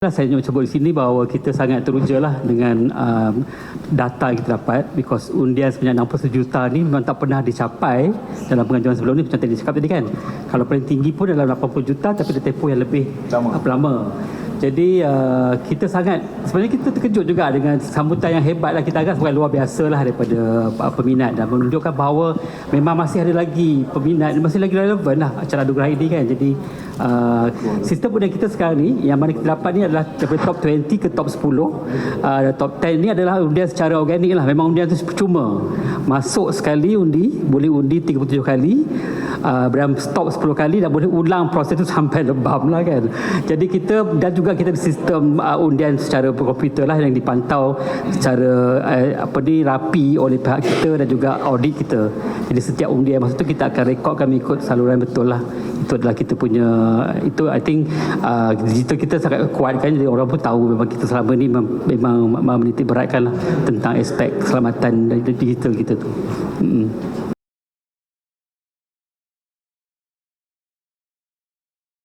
Saya nak sebut di sini bahawa kita sangat teruja lah dengan um, data yang kita dapat because undian sebanyak 61 juta ni memang tak pernah dicapai dalam pengajuan sebelum ni macam tadi cakap tadi kan. Kalau paling tinggi pun dalam 80 juta tapi dia tempoh yang lebih lama. Jadi uh, kita sangat sebenarnya kita terkejut juga dengan sambutan yang hebat lah kita agak sebagai luar biasa lah daripada uh, peminat dan menunjukkan bahawa memang masih ada lagi peminat masih lagi relevan lah acara anugerah ini kan. Jadi uh, sistem undian kita sekarang ni yang mana kita dapat ni adalah daripada top 20 ke top 10 uh, top 10 ni adalah undian secara organik lah. Memang undian tu percuma masuk sekali undi boleh undi 37 kali uh, stop 10 kali dan boleh ulang proses tu sampai lebam lah kan. Jadi kita dan juga kita sistem uh, undian secara komputer lah yang dipantau secara uh, apa ni rapi oleh pihak kita dan juga audit kita. Jadi setiap undian masa tu kita akan rekodkan mengikut saluran betul lah. Itu adalah kita punya itu I think uh, digital kita sangat kuat kan jadi orang pun tahu memang kita selama ni mem- memang memang menitik beratkan lah tentang aspek keselamatan digital kita tu. Mm.